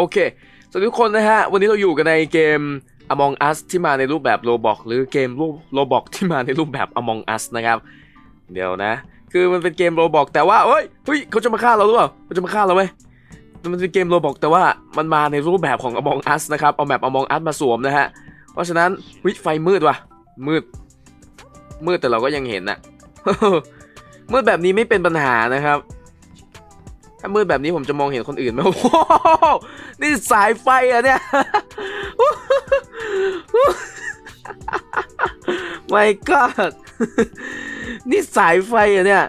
โอเคสวัสดีทุกคนนะฮะ วันนี้เราอยู่กันในเกม Among Us ที่มาในรูปแบบ Roblox หรือเกมรูป Roblox ที่มาในรูปแบบ Among Us นะครับ เดี๋ยวนะ คือมันเป็นเกม Roblox แต่ว่าเอ้ยเฮ้ยเขาจะมาฆ่าเราหรือเปล่าเขาจะมาฆ่าเราไหมมันเป็นเกม Roblox แต่ว่ามันมาในรูปแบบของ Among Us นะครับ เอาแบบ Among Us มาสวมนะฮะ เพราะฉะนั้นเฮ้ยไฟมืดว่ะ มืด มืดแต่เราก็ยังเห็นนะมืดแบบนี้ไม่เป็นปัญหานะครับ ถ้ามืดแบบนี้ผมจะมองเห็นคนอื่นไหมโอ้โหนี่สายไฟอะเนี่ย my god นี่สายไฟอะเนี่ย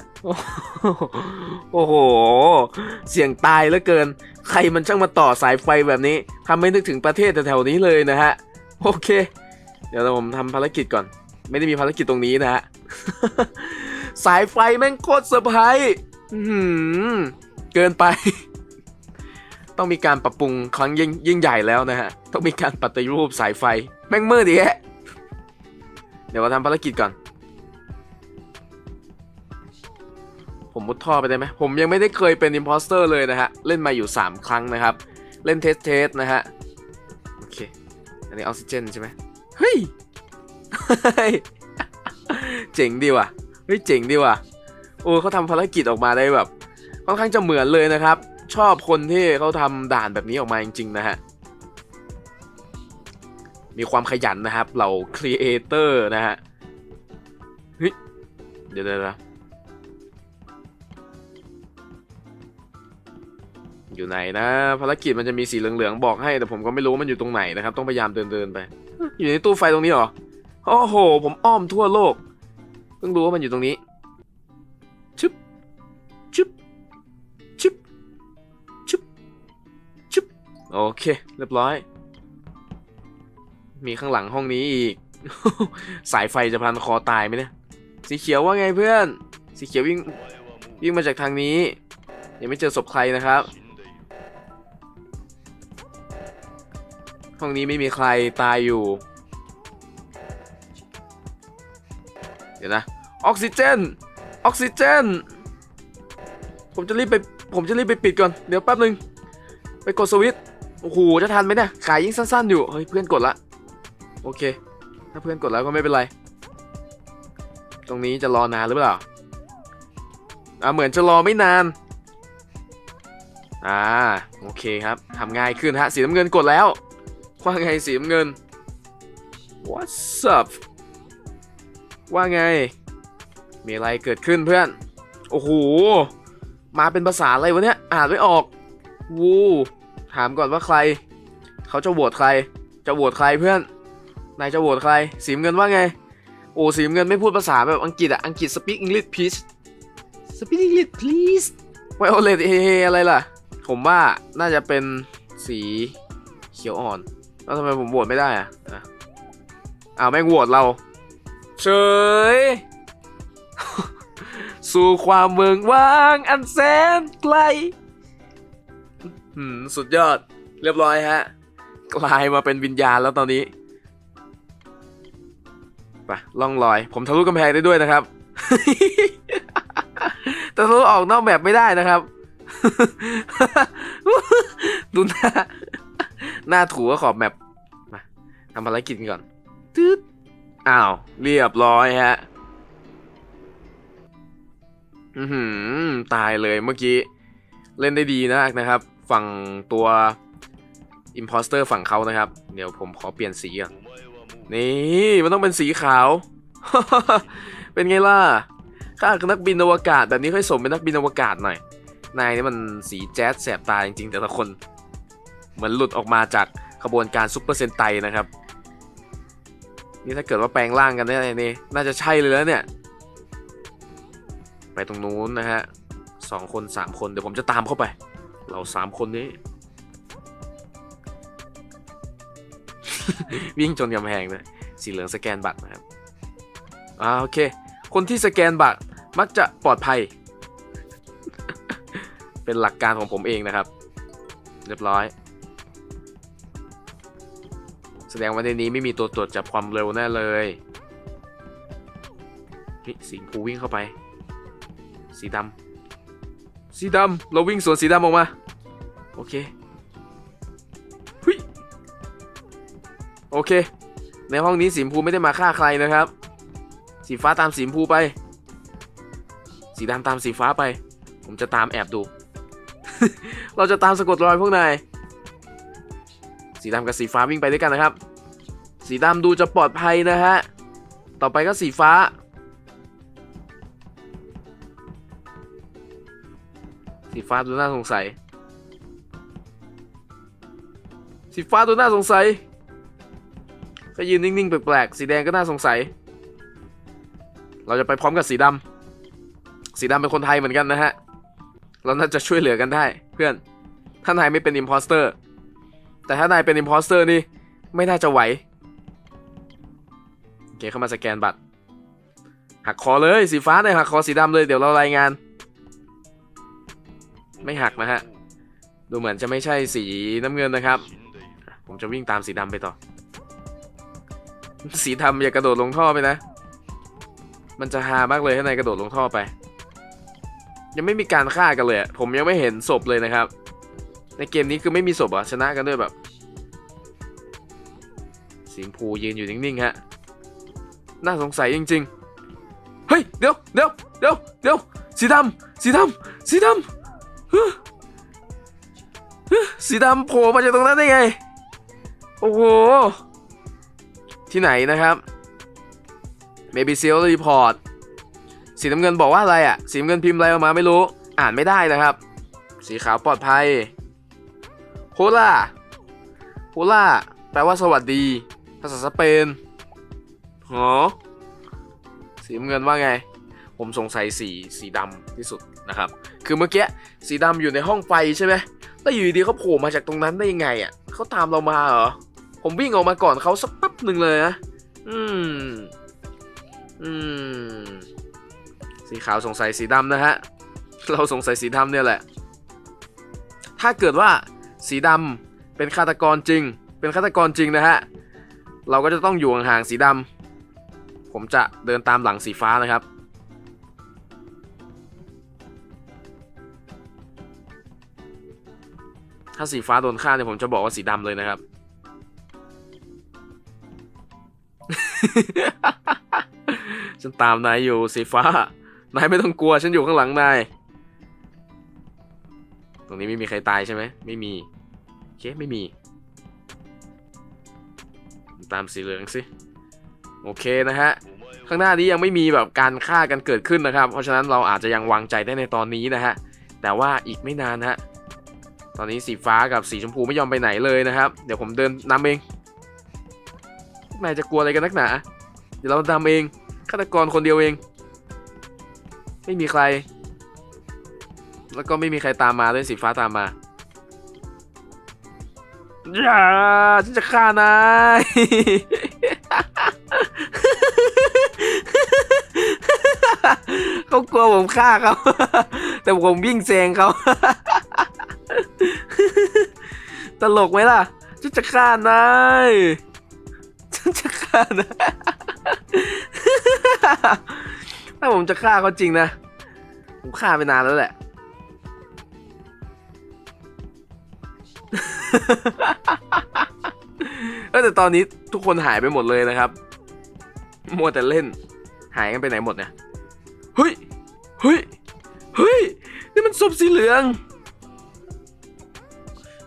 โอ้โห เสียงตายเหลือเกิน ใครมันช่างมาต่อสายไฟแบบนี้ทำให้นึกถึงประเทศแถวๆนี้เลยนะฮะ โอเค เดี๋ยวเราผมทำภารกิจก่อน ไม่ได้มีภารกิจตรงนี้นะฮะ สายไฟแม่งโคตรเซอร์ไพรส์ เกินไป ต้องมีการปรับปรุงครั้งยิ่งยิ่งใหญ่แล้วนะฮะ ต้องมีการปฏิรูปสายไฟ แม่งมืดดีแฮะ เดี๋ยวเราทำภารกิจก่อน ผมมุดท่อไปได้ไหม ผมยังไม่ได้เคยเป็นอิมพอสเตอร์เลยนะฮะ เล่นมาอยู่ 3 ครั้งนะครับ เล่นเทสเทสนะฮะ โอเค อันนี้ออกซิเจนใช่ไหมเฮ้ยเฮ้ยเจ๋งดีว่ะ เฮ้ยเจ๋งดีว่ะ โอ้เขาทำภารกิจออกมาได้แบบ ค่อนข้างจะเหมือนเลยนะครับ ชอบคนที่เขาทำด่านแบบนี้ออกมาจริงๆนะฮะมีความขยันนะครับเหล่าครีเอเตอร์นะฮะเฮ้ยเดี๋ยวเดี๋ยวอยู่ไหนนะภารกิจมันจะมีสีเหลืองๆบอกให้แต่ผมก็ไม่รู้มันอยู่ตรงไหนนะครับ ต้องพยายามเดินเดินๆไป อยู่ในตู้ไฟตรงนี้เหรอโอ้โห ผมอ้อมทั่วโลกเพิ่งรู้ว่ามันอยู่ตรงนี้ โอเค เรียบร้อย มีข้างหลังห้องนี้อีก สายไฟจะพันคอตายไหมเนี่ย สีเขียวว่าไงเพื่อน สีเขียววิ่งวิ่งมาจากทางนี้ ยังไม่เจอศพใครนะครับ ห้องนี้ไม่มีใครตายอยู่ เดี๋ยวนะ ออกซิเจน ออกซิเจน ผมจะรีบไป ผมจะรีบไปปิดก่อน เดี๋ยวแป๊บนึง ไปกดสวิตช์ โอ้โหจะทันไหมเนี่ยขายยิ่งสั้น ๆอยู่เฮ้ยเพื่อนกดละโอเค ถ้าเพื่อนกดแล้วก็ไม่เป็นไร ตรงนี้จะรอนานหรือเปล่าอ่าเหมือนจะรอไม่นานอ่าโอเคครับทำง่ายขึ้นฮะสีน้ำเงินกดแล้วว่าไงสีน้ำเงิน What's up ว่าไง มีอะไรเกิดขึ้นเพื่อน โอ้โห มาเป็นภาษาอะไรวะเนี่ย อ่านไม่ออก วู ถามก่อนว่าใคร เขาจะโหวตใคร จะโหวตใครเพื่อน นายจะโหวตใคร สีน้ำเงินว่าไง โอ้สีน้ำเงินไม่พูดภาษาแบบอังกฤษอะอังกฤษ speak English please speak English please violet เฮเฮอะไรล่ะ ผมว่าน่าจะเป็นสีเขียวอ่อน แล้วทำไมผมโหวตไม่ได้อะอ้าวแม่งโหวตเรา เฉยสู่ความเมืองว่างอันแสนไกล หืมสุดยอด เรียบร้อยฮะ กลายมาเป็นวิญญาณแล้วตอนนี้ไปล่องลอย ผมทะลุกำแพงได้ด้วยนะครับ แต่ทะลุออกนอกแบบไม่ได้นะครับ ดูหน้า หน้าถูก็ขอบแมปมาทำภารกิจกันก่อนตึ๊ดอ้าว เรียบร้อยฮะ อือหือตายเลยเมื่อกี้ เล่นได้ดีมากนะครับ ฝั่งตัว Imposter ฝั่งเขานะครับ เดี๋ยวผมขอเปลี่ยนสีก่อนนี่มันต้องเป็นสีขาว เป็นไงล่ะข้าคือนักบินอวกาศแบบนี้ค่อยสมเป็นนักบินอวกาศหน่อย นายนี่มันสีแจ๊สแสบตาจริงๆ แต่ละคน เหมือนหลุดออกมาจากขบวนการซุปเปอร์เซนไตนะครับ นี่ถ้าเกิดว่าแปลงร่างกันเนี่ยนี่น่าจะใช่เลยแล้วเนี่ย ไปตรงนู้นนะฮะสองคนสามคนเดี๋ยวผมจะตามเข้าไป เราสามคนนี้ วิ่งจนกำแพงเลยสีเหลืองสแกนบัตรนะครับอ่าโอเค คนที่สแกนบัตรมักจะปลอดภัย เป็นหลักการของผมเองนะครับ เรียบร้อย แสดงว่าในนี้ไม่มีตัวตรวจจับความเร็วแน่เลยนี่สิงห์ภูวิ่งเข้าไป สีดำ สีดำเราวิ่งสวนสีดำออกมา โอเคหุยโอเค ในห้องนี้สีมพูไม่ได้มาฆ่าใครนะครับ สีฟ้าตามสีมพูไป สีดำตามสีฟ้าไป ผมจะตามแอบดู เราจะตามสะกดรอยพวกนายสีดำกับสีฟ้าวิ่งไปด้วยกันนะครับ สีดำดูจะปลอดภัยนะฮะ ต่อไปก็สีฟ้า สีฟ้าดูน่าสงสัย สีฟ้าดูน่าสงสัย ก็ยืนนิ่งๆแปลกๆ สีแดงก็น่าสงสัย เราจะไปพร้อมกับสีดำ สีดำเป็นคนไทยเหมือนกันนะฮะ เราน่าจะช่วยเหลือกันได้เพื่อน ถ้านายไม่เป็นอิมพอสเตอร์ แต่ถ้านายเป็นอิมพอสเตอร์นี่ไม่น่าจะไหวโอเคเข้ามาสแกนบัตรหักคอเลยสีฟ้าเนี่ยหักคอสีดำเลยเดี๋ยวเรารายงาน ไม่หักนะฮะ ดูเหมือนจะไม่ใช่สีน้ำเงินนะครับ ผมจะวิ่งตามสีดำไปต่อ สีดำอย่ากระโดดลงท่อไปนะ มันจะฮามากเลยถ้านายกระโดดลงท่อไป ยังไม่มีการฆ่ากันเลย ผมยังไม่เห็นศพเลยนะครับ ในเกมนี้คือไม่มีศพอะชนะกันด้วยแบบสีมพูยืนอยู่นิ่งๆฮะ น่าสงสัยจริง ๆ เฮ้ย เดี๋ยวเดี๋ยวเดี๋ยวเดี๋ยวสีดำสีดำสีดำ สีดำโผล่มาจากตรงนั้นได้ไง โอ้โห ที่ไหนนะครับ Maybe s e a l Report สีน้ำเงินบอกว่าอะไรอะสีน้ำเงินพิมพ์อะไรออกมาไม่รู้ อ่านไม่ได้นะครับ สีขาวปลอดภัยโฮล่าโฮล่าแปลว่าสวัสดี ภาษาสเปนหอสีน้ำเงินว่าไง ผมสงสัยสีสีดำที่สุด นะครับ คือเมื่อกี้สีดำอยู่ในห้องไฟใช่ไหมแล้วอยู่ดีๆเขาโผล่มาจากตรงนั้นได้ยังไงอะเขาตามเรามาเหรอ ผมวิ่งออกมาก่อนเขาสักแป๊บหนึ่งเลยนะ อืม อืม สีขาวสงสัยสีดำนะฮะ เราสงสัยสีดำเนี่ยแหละ ถ้าเกิดว่าสีดำเป็นฆาตกรจริง เป็นฆาตกรจริงนะฮะ เราก็จะต้องอยู่ห่างๆสีดำ ผมจะเดินตามหลังสีฟ้านะครับ ถ้าสีฟ้าโดนฆ่าเนี่ยผมจะบอกว่าสีดำเลยนะครับ ฉันตามนายอยู่สีฟ้า นายไม่ต้องกลัวฉันอยู่ข้างหลังนาย ตรงนี้ไม่มีใครตายใช่ไหม ไม่มี โอเค ไม่มี ตามสีเหลืองสิ โอเคนะฮะข้างหน้านี้ยังไม่มีแบบการฆ่ากันเกิดขึ้นนะครับ เพราะฉะนั้นเราอาจจะยังวางใจได้ในตอนนี้นะฮะ แต่ว่าอีกไม่นานฮะ ตอนนี้สีฟ้ากับสีชมพูไม่ยอมไปไหนเลยนะครับ เดี๋ยวผมเดินนำเองนายจะกลัวอะไรกันนักหนา เดี๋ยวเรานำเองฆาตกรคนเดียวเอง ไม่มีใคร แล้วก็ไม่มีใครตามมาด้วยสีฟ้าตามมาอย่าฉันจะฆ่านายเขากลัวผมฆ่าเขาแต่ผมวิ่งแซงเขา ตลกไหมล่ะฉันจะฆ่านายฉันจะฆ่านายถ้าผมจะฆ่าเขาจริงนะ ผมฆ่าไปนานแล้วแหละเออแต่ตอนนี้ทุกคนหายไปหมดเลยนะครับ มัวแต่เล่น หายกันไปไหนหมดเนี่ย เฮ้ย เฮ้ย เฮ้ย นี่มันศพสีเหลือง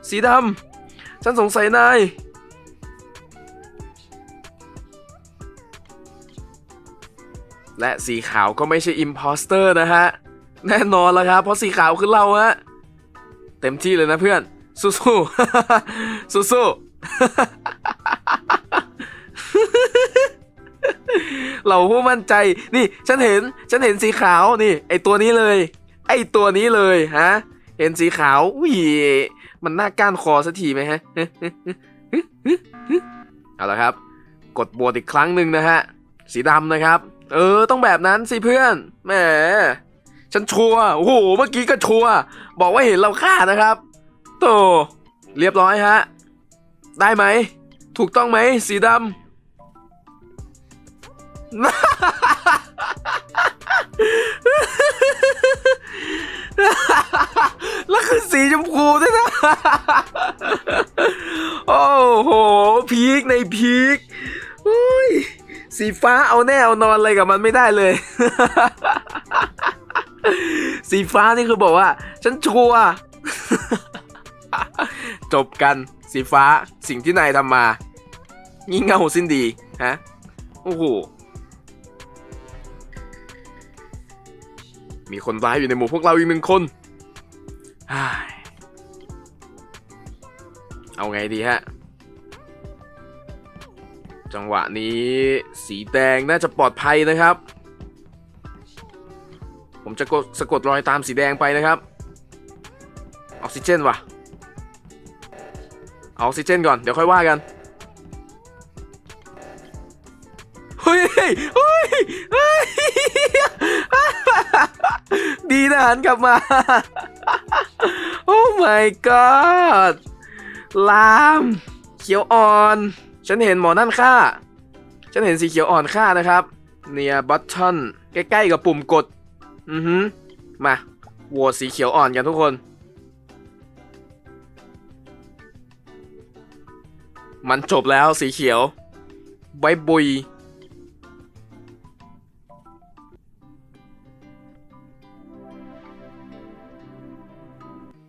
สีดำฉันสงสัยนาย และสีขาวก็ไม่ใช่อิมพอสเตอร์นะฮะ แน่นอนแล้วครับ เพราะสีขาวคือเราฮะ เต็มที่เลยนะเพื่อน สู้ๆสู้ๆเราผู้มั่นใจนี่ฉันเห็นฉันเห็นสีขาวนี่ ไอตัวนี้เลย ไอตัวนี้เลยฮะเห็นสีขาวอุ้ย มันหน่าก้านคอสักทีไหมฮะเอาละครับ กดบวชอีกครั้งหนึ่งนะฮะ สีดำนะครับ เออ ต้องแบบนั้นสิเพื่อนแหมฉันชัวร์โอ้โหเมื่อกี้ก็ชัวร์บอกว่าเห็นเราฆ่านะครับโตเรียบร้อยฮะ ได้ไหม ถูกต้องไหม สีดำ แล้วคือสีชมพูด้วยนะ โอ้โห พีคในพีคโอ้ยสีฟ้าเอาแน่เอานอนอะไรกับมันไม่ได้เลย สีฟ้านี่คือบอกว่า ฉันชัวจบกันสีฟ้าสิ่งที่นายทำมา งี่เง่าสิ้นดี ฮะ โอ้โห มีคนร้ายอยู่ในหมู่พวกเราอีกหนึ่งคนฮ่าเอาไงดีฮะ จังหวะนี้สีแดงน่าจะปลอดภัยนะครับ ผมจะกดสะกดรอยตามสีแดงไปนะครับ ออกซิเจนว่ะ เอาออกซิเจนก่อน เดี๋ยวค่อยว่ากัน ดีนะหันกลับมา โอ้ my god ลาม เขียวอ่อน ฉันเห็นหมอนั่นค่าฉันเห็นสีเขียวอ่อนค่านะครับ near button ใกล้ๆกับปุ่มกด อือฮึมาโหวตสีเขียวอ่อนกันทุกคน มันจบแล้วสีเขียวบายบุย